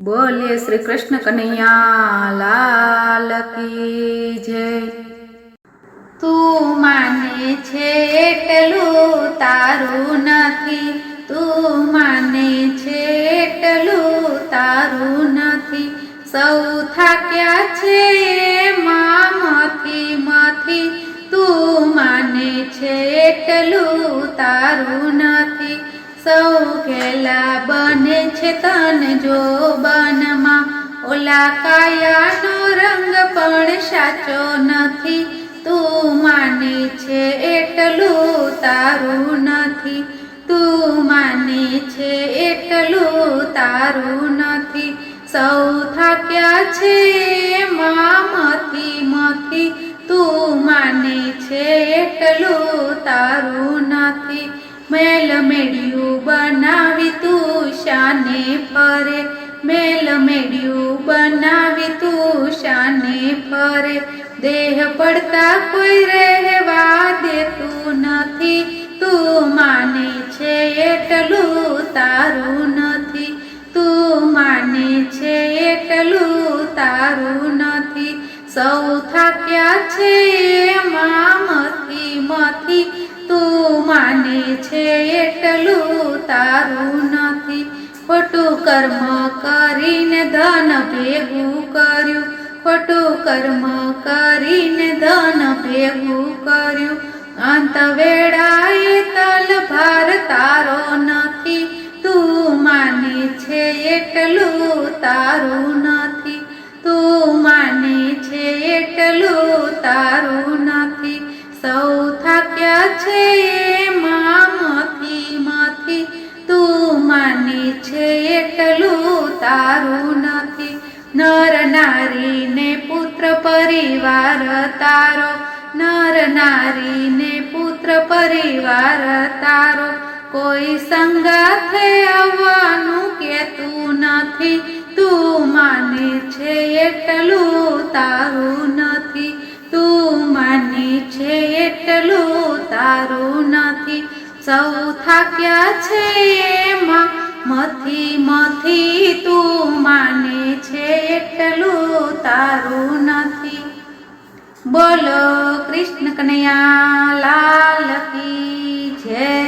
બોલીએ શ્રી કૃષ્ણ કનૈયા લાલ કી જય. તું માને છે એટલું તારું નથી. તું માને છે એટલું તારું નથી. સૌ થાક્યા છે મામથી મથી? તું માને છે એટલું તારું નથી. સૌ બને છે તન જો બનમાં ઓલા કાયાનો રંગ પણ સાચો નથી. તું માને છે એટલું તારું નથી. તું માને છે એટલું તારું નથી. સૌ થાક્યા છે મામથી મથી. તું માને છે એટલું તારું નથી. મેલ મેળ્યું બનાવી તું શાને ફરે. મેલ મેળ્યું બનાવી તું શાને ફરે. દેહ પડતા કોઈ રહેવા દેતું નથી. તું માને છે એટલું તારું નથી. તું માને છે એટલું તારું નથી. સૌ થાક્યા છે છે એટલું તારું નથી. ખોટું કર્મ કરીને ધન ભેગું કર્યું. ખોટું કર્મ કરીને ધન ભેગું કર્યું. અંત વેળાએ તલ ભાર તારો તું માને છે એટલું તારું નથી. નર નારીને પુત્ર પરિવાર તારો. નર નારીને પુત્ર પરિવાર તારો. કોઈ સંગાથે આવવાનું કેતું નથી. તું માને છે એટલું તારું સૌ થાક્યા છે એમાં. મથી મથી તું માને છે એટલું તારું નથી. બોલો કૃષ્ણ કનૈયા લાલ કી જય.